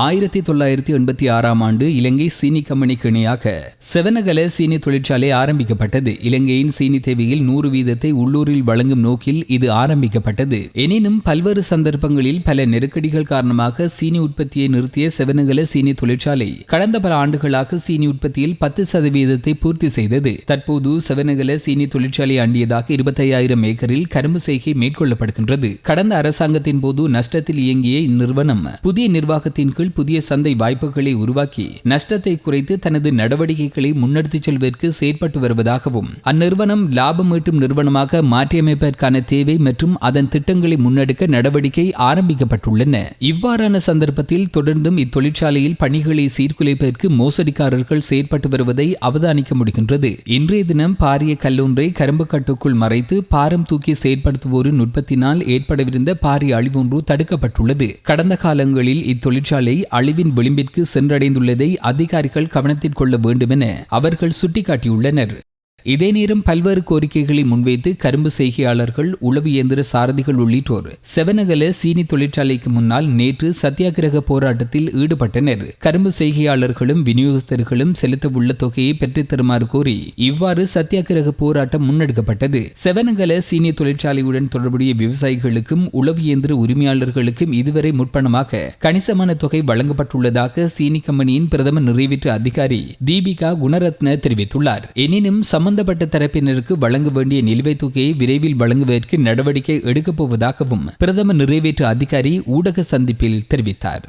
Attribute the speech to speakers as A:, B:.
A: ஆயிரத்தி தொள்ளாயிரத்தி எண்பத்தி ஆறாம் ஆண்டு இலங்கை சீனி கம்பெனிக்கு இணையாக செவனகல சீனி தொழிற்சாலை ஆரம்பிக்கப்பட்டது. இலங்கையின் சீனி தேவையில் நூறு வீதத்தை உள்ளூரில் வழங்கும் நோக்கில் இது ஆரம்பிக்கப்பட்டது. எனினும் பல்வேறு சந்தர்ப்பங்களில் பல நெருக்கடிகள் காரணமாக சீனி உற்பத்தியை நிறுத்திய செவனகல சீனி தொழிற்சாலை கடந்த பல ஆண்டுகளாக சீனி உற்பத்தியில் பத்து சதவீதத்தை பூர்த்தி செய்தது. தற்போது செவனகல சீனி தொழிற்சாலை அண்டியதாக இருபத்தையாயிரம் ஏக்கரில் கரும்பு செய்கை மேற்கொள்ளப்படுகின்றது. கடந்த அரசாங்கத்தின் போது நஷ்டத்தில் இயங்கிய இந்நிறுவனம் புதிய நிர்வாகத்தின் கீழ் புதிய சந்தை வாய்ப்புகளை உருவாக்கி நஷ்டத்தை குறைத்து தனது நடவடிக்கைகளை முன்னெடுத்துச் செல்வதற்கு செயற்பட்டு வருவதாகவும் அந்நிறுவனம் லாபம் ஈட்டும் நிறுவனமாக மாற்றியமைப்பதற்கான தேவை மற்றும் அதன் திட்டங்களை முன்னெடுக்க நடவடிக்கை ஆரம்பிக்கப்பட்டுள்ளன. இவ்வாறான சந்தர்ப்பத்தில் தொடர்ந்தும் இத்தொழிற்சாலையில் பணிகளை சீர்குலைப்பதற்கு மோசடிக்காரர்கள் செயற்பட்டு வருவதை அவதானிக்க முடிகின்றது. இன்றைய தினம் பாரிய கல்லொன்றை கரும்புக்கட்டுக்குள் மறைத்து பாரம் தூக்கி செயற்படுத்துவோரின் நுட்பத்தினால் ஏற்படவிருந்த பாரிய அழிவொன்று தடுக்கப்பட்டுள்ளது. கடந்த காலங்களில் இத்தொழிற்சாலை அழிவின் விளிம்பிற்கு சென்றடைந்துள்ளதை அதிகாரிகள் கவனத்தில் கொள்ள வேண்டுமென அவர்கள் சுட்டிக்காட்டியுள்ளனர். இதே நேரம் பல்வேறு கோரிக்கைகளை முன்வைத்து கரும்பு செய்கையாளர்கள் உளவு இயந்திர சாரதிகள் உள்ளிட்டோர் செவனகல சீனி தொழிற்சாலைக்கு முன்னால் நேற்று சத்தியாகிரக போராட்டத்தில் ஈடுபட்டனர். கரும்பு செய்கையாளர்களும் விநியோகஸ்தர்களும் செலுத்த உள்ள தொகையை பெற்றுத் தருமாறு கோரி இவ்வாறு சத்தியாகிரக போராட்டம் முன்னெடுக்கப்பட்டது. செவனகல சீனி தொழிற்சாலையுடன் தொடர்புடைய விவசாயிகளுக்கும் உளவு இயந்திர உரிமையாளர்களுக்கும் இதுவரை முற்பணமாக கணிசமான தொகை வழங்கப்பட்டுள்ளதாக சீனி கம்பெனியின் பிரதம நிறைவேற்று அதிகாரி தீபிகா குணரத்ன தெரிவித்துள்ளார். எனினும் சம்பந்தப்பட்ட தரப்பினருக்கு வழங்க வேண்டிய நிலுவைத் தொகையை விரைவில் வழங்குவதற்கு நடவடிக்கை எடுக்கப் போவதாகவும் பிரதம நிறைவேற்று அதிகாரி ஊடக சந்திப்பில் தெரிவித்தார்.